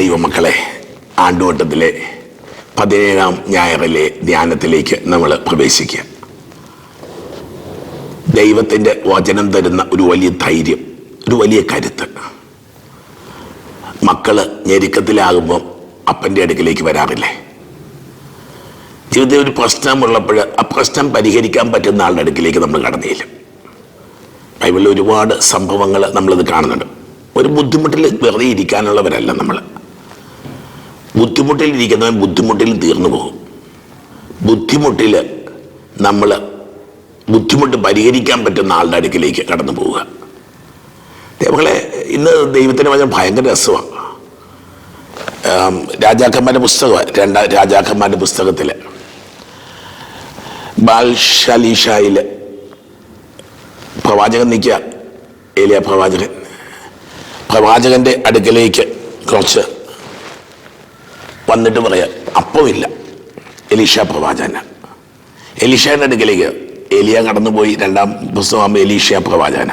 ദൈവമക്കളെ ആണ്ടുവട്ടത്തിലെ പതിനേഴാം ഞായറിലെ ധ്യാനത്തിലേക്ക് നമ്മൾ പ്രവേശിക്കുക ദൈവത്തിന്റെ വചനം തരുന്ന ഒരു വലിയ ധൈര്യം ഒരു വലിയ കരുത്ത്. മക്കൾ ഞെരുക്കത്തിലാകുമ്പം അപ്പന്റെ അടുക്കിലേക്ക് വരാറില്ലേ? ജീവിതത്തിൽ ഒരു പ്രശ്നമുള്ളപ്പോൾ ആ പ്രശ്നം പരിഹരിക്കാൻ പറ്റുന്ന ആളുടെ അടുക്കിലേക്ക് നമ്മൾ കടന്നില്ല. ബൈബിളിൽ ഒരുപാട് സംഭവങ്ങൾ നമ്മളിത് കാണുന്നുണ്ട്. ഒരു ബുദ്ധിമുട്ടിൽ വെറുതെ ഇരിക്കാനുള്ളവരല്ല നമ്മൾ. ബുദ്ധിമുട്ടിൽ ഇരിക്കുന്നവൻ തീർന്നു പോകും. ബുദ്ധിമുട്ടിൽ നമ്മൾ ബുദ്ധിമുട്ട് പരിഹരിക്കാൻ പറ്റുന്ന ആളുടെ അടുക്കിലേക്ക് കടന്നു പോവുക. ദൈവങ്ങളെ ഇന്ന് ദൈവത്തിന് പറഞ്ഞ ഭയങ്കര രസമാണ് രാജാക്കന്മാരുടെ പുസ്തകമാണ് രണ്ടാം രാജാക്കന്മാരുടെ പുസ്തകത്തിൽ ബാൽഷാലിഷായിൽ പ്രവാചകൻ നിൽക്കുക ഏലിയ പ്രവാചകൻ. പ്രവാചകന്റെ അടുക്കലേക്ക് കുറച്ച് വന്നിട്ട് പറയാ അപ്പം ഇല്ല. എലീഷ പ്രവാചകന എലീഷയുടെ അടുക്കലേക്ക് എലിയ കടന്നുപോയി രണ്ടാം പുസ്തകമാകുമ്പോൾ എലീഷ പ്രവാചകന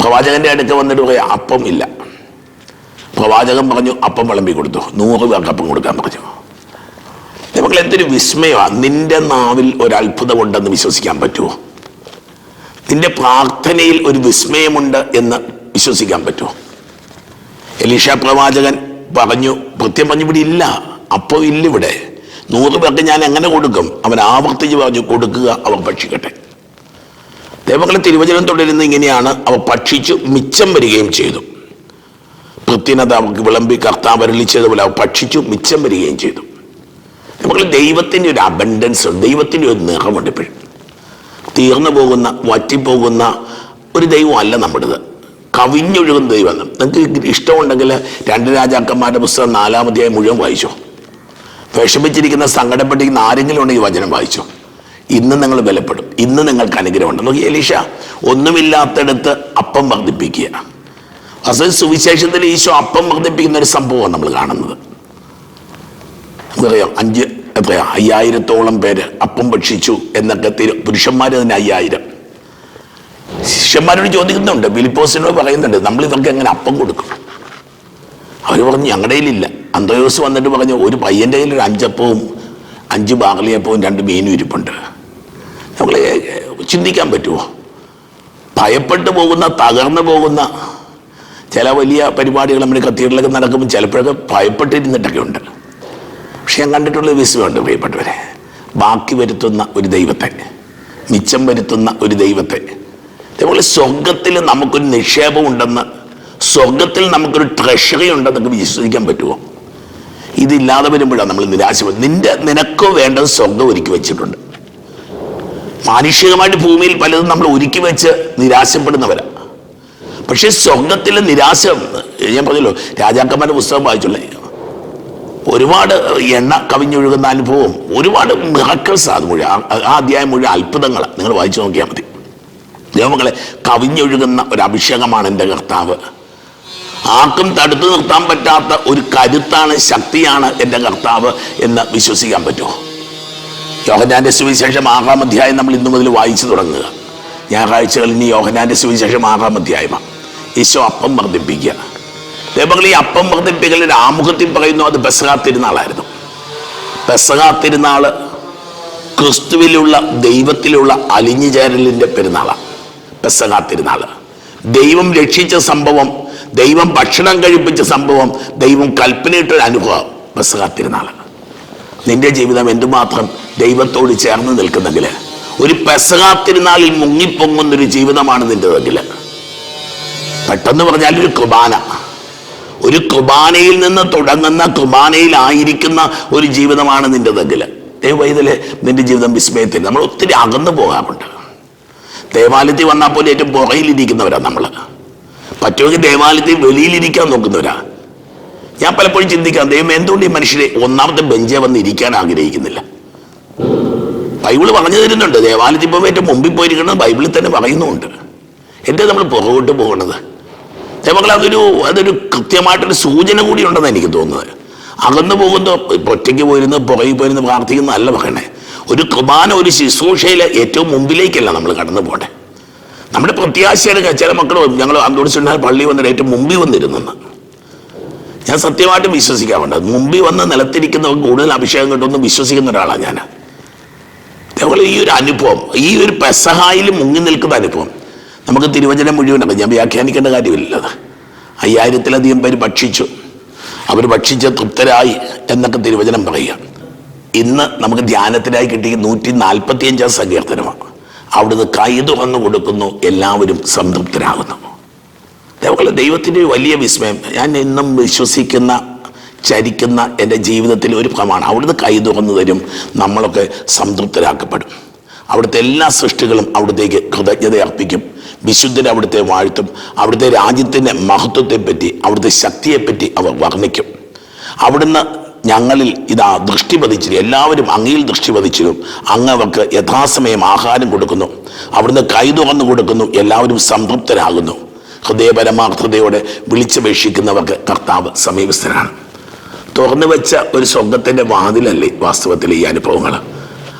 പ്രവാചകന്റെ അടുക്ക വന്നിട്ട് പറയാ അപ്പം ഇല്ല. പ്രവാചകൻ പറഞ്ഞു അപ്പം വിളമ്പി കൊടുത്തു. നൂറ് പേർക്ക് അപ്പം കൊടുക്കാൻ പറഞ്ഞു. നമുക്ക് എന്തൊരു വിസ്മയമാണ് നിന്റെ നാവിൽ ഒരു അത്ഭുതമുണ്ടെന്ന് വിശ്വസിക്കാൻ പറ്റുമോ നിന്റെ പ്രാർത്ഥനയിൽ ഒരു വിസ്മയമുണ്ട് എന്ന് വിശ്വസിക്കാൻ പറ്റുമോ എലീഷ പ്രവാചകൻ പറഞ്ഞു കൃത്യം പറഞ്ഞു ഇവിടെ ഇല്ല. അപ്പോൾ ഇല്ല ഇവിടെ. നൂറ് പേർക്ക് ഞാൻ എങ്ങനെ കൊടുക്കും? അവൻ ആവർത്തിച്ച് പറഞ്ഞു കൊടുക്കുക അവർ ഭക്ഷിക്കട്ടെ. ദൈവങ്ങളെ തിരുവചനം തുടരുന്ന ഇങ്ങനെയാണ്. അവർ ഭക്ഷിച്ചു മിച്ചം വരികയും ചെയ്തു. കൃത്യനത അവർക്ക് വിളമ്പി കർത്താവ് അരളിച്ചതുപോലെ അവർ ഭക്ഷിച്ചു മിച്ചം വരികയും ചെയ്തു. നമ്മൾ ദൈവത്തിന്റെ ഒരു അബൻഡൻസ് ദൈവത്തിന്റെ ഒരു നിറമുണ്ട് ഇപ്പോഴും. തീർന്നു പോകുന്ന വറ്റിപ്പോകുന്ന ഒരു ദൈവമല്ല നമ്മുടേത്. കവിഞ്ഞൊഴുകുന്ന ദൈവം. നിങ്ങൾക്ക് ഇഷ്ടമുണ്ടെങ്കിൽ രണ്ട് രാജാക്കന്മാരുടെ പുസ്തകം നാലാമധ്യായം മുഴുവൻ വായിച്ചോ. വിഷമിച്ചിരിക്കുന്ന സങ്കടപ്പെട്ടിരിക്കുന്ന ആരെങ്കിലും ഉണ്ടെങ്കിൽ വചനം വായിച്ചോ. ഇന്ന് നിങ്ങൾ ബലപ്പെടും. ഇന്ന് നിങ്ങൾക്ക് അനുഗ്രഹമുണ്ട്. നോക്കി എലീഷ ഒന്നുമില്ലാത്തടത്ത് അപ്പം വർദ്ധിപ്പിക്കുക. അസൽ സുവിശേഷത്തിൽ ഈശോ അപ്പം വർദ്ധിപ്പിക്കുന്ന ഒരു സംഭവമാണ് നമ്മൾ കാണുന്നത്. നമുക്കറിയാം അഞ്ച് എത്രയാ? അയ്യായിരത്തോളം പേര് അപ്പം ഭക്ഷിച്ചു എന്നൊക്കെ പുരുഷന്മാർ തന്നെ അയ്യായിരം. ശിഷ്യന്മാരോട് ചോദിക്കുന്നുണ്ട് ബിലിപ്പോസിനോട് പറയുന്നുണ്ട് നമ്മൾ ഇവർക്ക് എങ്ങനെ അപ്പം കൊടുക്കും? അവർ പറഞ്ഞു ഞങ്ങളുടെ കയ്യിലില്ല. അന്തോയോസ് വന്നിട്ട് പറഞ്ഞു ഒരു പയ്യന്റെ കയ്യിൽ ഒരു അഞ്ചപ്പവും അഞ്ച് ബാഗലിയപ്പവും രണ്ട് മീനും ഇരിപ്പുണ്ട്. നമ്മൾ ചിന്തിക്കാൻ പറ്റുമോ ഭയപ്പെട്ടു പോകുന്ന തകർന്നു പോകുന്ന ചില വലിയ പരിപാടികൾ നമ്മുടെ കത്തീഡ്രലൊക്കെ നടക്കുമ്പോൾ ചിലപ്പോഴൊക്കെ ഭയപ്പെട്ടിരുന്നിട്ടൊക്കെ ഉണ്ട്. പക്ഷെ ഞാൻ കണ്ടിട്ടുള്ള വിശ്വമുണ്ട് പ്രിയപ്പെട്ടവരെ. ബാക്കി വരുത്തുന്ന ഒരു ദൈവത്തെ മിച്ചം വരുത്തുന്ന ഒരു ദൈവത്തെ അതേപോലെ സ്വർഗത്തിൽ നമുക്കൊരു നിക്ഷേപം ഉണ്ടെന്ന് സ്വർഗത്തിൽ നമുക്കൊരു ട്രഷറി ഉണ്ടെന്നൊക്കെ വിശ്വസിക്കാൻ പറ്റുമോ? ഇതില്ലാതെ വരുമ്പോഴാണ് നമ്മൾ നിരാശ നിന്റെ നിനക്കോ വേണ്ടത് സ്വർഗം ഒരുക്കി വെച്ചിട്ടുണ്ട്. മാനുഷികമായിട്ട് ഭൂമിയിൽ പലതും നമ്മൾ ഒരുക്കി വെച്ച് നിരാശപ്പെടുന്നവരാണ് പക്ഷേ സ്വർഗത്തിലെ നിരാശ ഞാൻ പറഞ്ഞല്ലോ രാജാക്കന്മാരുടെ പുസ്തകം വായിച്ചുള്ള ഒരുപാട് എണ്ണ കവിഞ്ഞൊഴുകുന്ന അനുഭവം ഒരുപാട് മിറക്കൾസ് അത് മുഴുവൻ ആ അധ്യായം മുഴുവൻ അത്ഭുതങ്ങൾ നിങ്ങൾ വായിച്ചു നോക്കിയാൽ മതി. ദൈവമക്കളെ കവിഞ്ഞൊഴുകുന്ന ഒരു അഭിഷേകമാണ് എന്റെ കർത്താവ്. ആർക്കും തടുത്തു നിർത്താൻ പറ്റാത്ത ഒരു കരുത്താണ് ശക്തിയാണ് എന്റെ കർത്താവ് എന്ന് വിശ്വസിക്കാൻ പറ്റുമോ? യോഹനാന്റെ സുവിശേഷം ആറാം അധ്യായം നമ്മൾ ഇന്നു മുതൽ വായിച്ചു തുടങ്ങുക. ഞായറാഴ്ചകളിൽ ഇനി യോഹനാന്റെ സുവിശേഷം ആറാം അധ്യായമാണ് ഈശോ അപ്പം വർദ്ധിപ്പിക്കുക. ദൈവങ്ങൾ ഈ അപ്പം വർദ്ധിപ്പിക്കലിന്റെ ആമുഖത്തിൽ പറയുന്നു അത് ബസഹാ തിരുനാളായിരുന്നു. ബസഹാ തിരുനാൾ ക്രിസ്തുവിലുള്ള ദൈവത്തിലുള്ള അലിഞ്ഞു ചേരലിന്റെ പെരുന്നാളാണ് പെസഹാ തിരുനാൾ ദൈവം രക്ഷിച്ച സംഭവം ദൈവം ഭക്ഷണം കഴിപ്പിച്ച സംഭവം ദൈവം കൽപ്പനയിട്ടൊരു അനുഭവം പെസഹാ തിരുനാൾ നിന്റെ ജീവിതം എന്തുമാത്രം ദൈവത്തോട് ചേർന്ന് നിൽക്കുന്നെങ്കിൽ ഒരു പെസഹാ തിരുനാളിൽ മുങ്ങിപ്പൊങ്ങുന്നൊരു ജീവിതമാണ് നിന്റെതെങ്കിൽ പെട്ടെന്ന് പറഞ്ഞാൽ ഒരു കുർബാന. ഒരു കുർബാനയിൽ നിന്ന് തുടങ്ങുന്ന കുർബാനയിലായിരിക്കുന്ന ഒരു ജീവിതമാണ് നിന്റെതെങ്കിൽ ദൈവ ഇതിൽ നിന്റെ ജീവിതം വിസ്മയത്തിൽ. നമ്മൾ ഒത്തിരി അകന്നു പോകാറുണ്ട്. ദേവാലയത്തിൽ വന്നാൽ പോലും ഏറ്റവും പുറയിലിരിക്കുന്നവരാ നമ്മൾ പറ്റുമെങ്കിൽ ദേവാലയത്തിൽ വെളിയിലിരിക്കാൻ നോക്കുന്നവരാ. ഞാൻ പലപ്പോഴും ചിന്തിക്കാം ദൈവം എന്തുകൊണ്ട് ഈ മനുഷ്യരെ ഒന്നാമത്തെ ബെഞ്ചേ വന്ന് ഇരിക്കാൻ ആഗ്രഹിക്കുന്നില്ല? ബൈബിൾ പറഞ്ഞു തരുന്നുണ്ട് ദേവാലയത്തിൽ പോകുമ്പോൾ ഏറ്റവും മുമ്പിൽ പോയിരിക്കുന്നത് ബൈബിളിൽ തന്നെ പറയുന്നുണ്ട്. എന്താ നമ്മൾ പുറകോട്ട് പോകുന്നത് ദൈവങ്ങൾ അതൊരു അതൊരു കൃത്യമായിട്ടൊരു സൂചന കൂടി ഉണ്ടെന്ന് എനിക്ക് തോന്നുന്നത്. അകന്നു പോകുന്ന ഒറ്റയ്ക്ക് പോയിരുന്ന് പുറകിൽ പോയിരുന്ന് പ്രാർത്ഥിക്കുന്നതല്ല പറയണേ ഒരു കുർബാന ഒരു ശുശ്രൂഷയിൽ ഏറ്റവും മുമ്പിലേക്കല്ല നമ്മൾ കടന്നു പോകണ്ടേ. നമ്മുടെ പ്രത്യാശയുടെ ചില മക്കൾ ഞങ്ങൾ അന്തോടിച്ചിട്ടുണ്ടായ പള്ളി വന്നിട്ട് ഏറ്റവും മുമ്പിൽ വന്നിരുന്നെന്ന്. ഞാൻ സത്യമായിട്ടും വിശ്വസിക്കാറുണ്ട്. മുമ്പിൽ വന്ന് നിലത്തിരിക്കുന്നവർക്ക് കൂടുതൽ അഭിഷേകം കിട്ടുമെന്ന് വിശ്വസിക്കുന്ന ഒരാളാണ് ഞാൻ അതേപോലെ ഈ ഒരു അനുഭവം ഈ ഒരു പെസഹായിൽ മുങ്ങി നിൽക്കുന്ന അനുഭവം നമുക്ക് തിരുവചനം മുഴുവൻ ഞാൻ വ്യാഖ്യാനിക്കേണ്ട കാര്യമില്ല അത് അയ്യായിരത്തിലധികം പേര് ഭക്ഷിച്ചു. അവർ ഭക്ഷിച്ച് തൃപ്തരായി എന്നൊക്കെ തിരുവചനം പറയുക. ഇന്ന് നമുക്ക് ധ്യാനത്തിനായി കിട്ടിയ നൂറ്റി നാൽപ്പത്തി അഞ്ചാം സങ്കീർത്തനമാണ്. അവിടുന്ന് കൈ തുറന്നു കൊടുക്കുന്നു എല്ലാവരും സംതൃപ്തരാകുന്നു. അതേപോലെ ദൈവത്തിന്റെ വലിയ വിസ്മയം. ഞാൻ ഇന്നും വിശ്വസിക്കുന്ന ചരിക്കുന്ന എന്റെ ജീവിതത്തിൽ ഒരു പ്രമാണം. അവിടുന്ന് കൈ തുറന്നു തരും നമ്മളൊക്കെ സംതൃപ്തരാക്കപ്പെടും. അവിടുത്തെ എല്ലാ സൃഷ്ടികളും അവിടത്തേക്ക് കൃതജ്ഞത അർപ്പിക്കും വിശുദ്ധരെ അവിടുത്തെ വാഴ്ത്തും അവിടുത്തെ രാജ്യത്തിന്റെ മഹത്വത്തെപ്പറ്റി അവിടുത്തെ ശക്തിയെപ്പറ്റി അവർ വർണിക്കും. അവിടുന്ന് ഞങ്ങളിൽ ഇതാ ദൃഷ്ടി പതിച്ചിരും എല്ലാവരും അങ്ങയിൽ ദൃഷ്ടി പതിച്ചിരും അങ്ങ് അവർക്ക് യഥാസമയം ആഹാരം കൊടുക്കുന്നു. അവിടുന്ന് കൈ തുറന്നു കൊടുക്കുന്നു. എല്ലാവരും സംതൃപ്തരാകുന്നു. ഹൃദയപരമാർത്ഥതയോടെ വിളിച്ചപേക്ഷിക്കുന്നവർക്ക് കർത്താവ് സമീപസ്ഥനാണ്. തുറന്നു വെച്ച ഒരു സ്വർഗത്തിന്റെ വാതിലല്ലേ വാസ്തവത്തിൽ ഈ അനുഭവങ്ങൾ?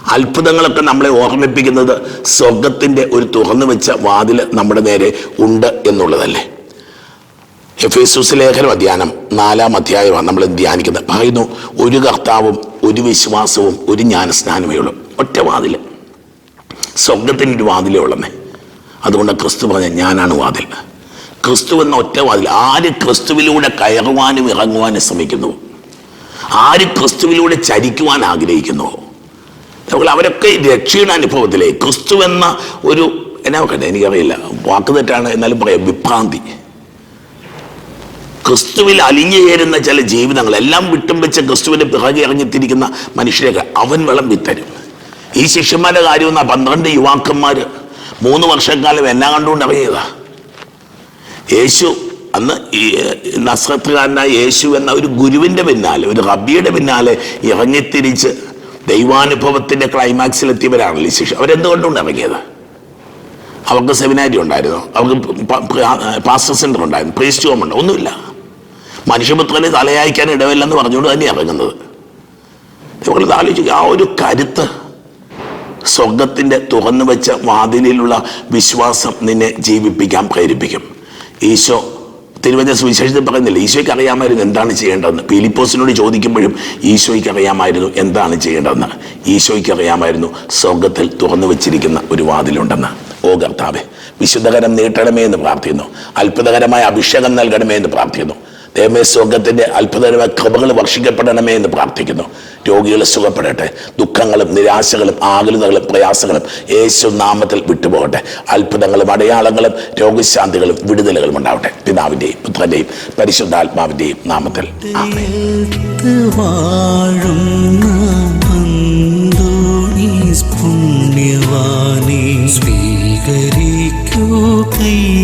അത്ഭുതങ്ങളൊക്കെ നമ്മളെ ഓർമ്മിപ്പിക്കുന്നത് സ്വർഗത്തിന്റെ ഒരു തുറന്നു വെച്ച വാതിൽ നമ്മുടെ നേരെ ഉണ്ട് എന്നുള്ളതല്ലേ? എഫ് എഫേസൂസ് ലേഖനം അധ്യാനം നാലാം അധ്യായമാണ് നമ്മൾ ധ്യാനിക്കുന്നത്? പറയുന്നു ഒരു കർത്താവും ഒരു വിശ്വാസവും ഒരു ജ്ഞാനസ്നാനമേ ഉള്ളൂ. ഒറ്റ വാതിൽ. സ്വർഗത്തിന്റെ ഒരു വാതിലേ ഉള്ളമേ അതുകൊണ്ട് ക്രിസ്തു പറഞ്ഞ ഞാനാണ് വാതിൽ. ക്രിസ്തു എന്ന ഒറ്റ വാതിൽ. ആര് ക്രിസ്തുവിലൂടെ കയറുവാനും ഇറങ്ങുവാനും ശ്രമിക്കുന്നു? ആര് ക്രിസ്തുവിലൂടെ ചരിക്കുവാൻ ആഗ്രഹിക്കുന്നു? അതുപോലെ അവരൊക്കെ രക്ഷയുടെ അനുഭവത്തിലെ ക്രിസ്തു എന്ന ഒരു എന്നാ പറയട്ടെ എനിക്കറിയില്ല. വാക്ക് തെറ്റാണ് എന്നാലും പറയാം വിഭ്രാന്തി. ക്രിസ്തുവിൽ അലിഞ്ഞു ചേരുന്ന ചില ജീവിതങ്ങൾ എല്ലാം വിട്ടും വെച്ച് ക്രിസ്തുവിന്റെ പിറകെ ഇറങ്ങിത്തിരിക്കുന്ന മനുഷ്യരെ അവൻ വിളമ്പിത്തരും ഈ ശിഷ്യന്മാരുടെ കാര്യം എന്നാ പന്ത്രണ്ട് യുവാക്കന്മാർ മൂന്ന് വർഷക്കാലം എന്നാ കണ്ടുകൊണ്ട് ഇറങ്ങിയതാ. യേശു അന്ന് ഈ നസ്രത്തുകാരനായ യേശു എന്ന ഒരു ഗുരുവിന്റെ പിന്നാലെ ഒരു റബിയുടെ പിന്നാലെ ഇറങ്ങിത്തിരിച്ച് ദൈവാനുഭവത്തിന്റെ ക്ലൈമാക്സിൽ എത്തിയവരാണ് ശിക്ഷ അവരെന്തുകൊണ്ടുണ്ട് ഇറങ്ങിയത്? അവർക്ക് സെമിനാരി ഉണ്ടായിരുന്നു. അവർക്ക് പാസ്റ്റർ സെന്റർ ഉണ്ടായിരുന്നു. പ്രീസ്റ്റ് ഹോം ഉണ്ട്. ഒന്നുമില്ല. മനുഷ്യപുത്രനെ തലയായിക്കാൻ ഇടവില്ലെന്ന് പറഞ്ഞുകൊണ്ട് തന്നെ ഇറങ്ങുന്നത്. നമ്മൾ ആലോചിക്കുക ആ ഒരു കരുത്ത് സ്വർഗത്തിന്റെ തുറന്നു വെച്ച വാതിലിലുള്ള വിശ്വാസം നിന്നെ ജീവിപ്പിക്കാൻ പ്രേരിപ്പിക്കും. ഈശോ തിരുവചന സുവിശേഷത്തിൽ പറയുന്നില്ല ഈശോയ്ക്ക് അറിയാമായിരുന്നു എന്താണ് ചെയ്യേണ്ടതെന്ന്. പീലിപ്പോസിനോട് ചോദിക്കുമ്പോഴും ഈശോയ്ക്ക് അറിയാമായിരുന്നു എന്താണ് ചെയ്യേണ്ടതെന്ന്. ഈശോയ്ക്ക് അറിയാമായിരുന്നു സ്വർഗത്തിൽ തുറന്നു വെച്ചിരിക്കുന്ന ഒരു വാതിലുണ്ടെന്ന്. ഓ കർത്താവെ വിശുദ്ധകരം നീട്ടണമേ എന്ന് പ്രാർത്ഥിക്കുന്നു. അത്ഭുതകരമായ അഭിഷേകം നൽകണമേ എന്ന് പ്രാർത്ഥിക്കുന്നു. ദൈവമേ സ്വർഗത്തിന്റെ അത്ഭുതകരമായ കൃപകൾ വർഷിക്കപ്പെടണമേ എന്ന് പ്രാർത്ഥിക്കുന്നു. രോഗികൾ സുഖപ്പെടട്ടെ. ദുഃഖങ്ങളും നിരാശകളും ആകുലതകളും പ്രയാസങ്ങളും യേശു നാമത്തിൽ വിട്ടുപോകട്ടെ. അത്ഭുതങ്ങളും അടയാളങ്ങളും രോഗശാന്തികളും വിടുതലുകളും ഉണ്ടാവട്ടെ. പിതാവിന്റെയും പുത്രന്റെയും പരിശുദ്ധാത്മാവിന്റെയും നാമത്തിൽ ആമേൻ.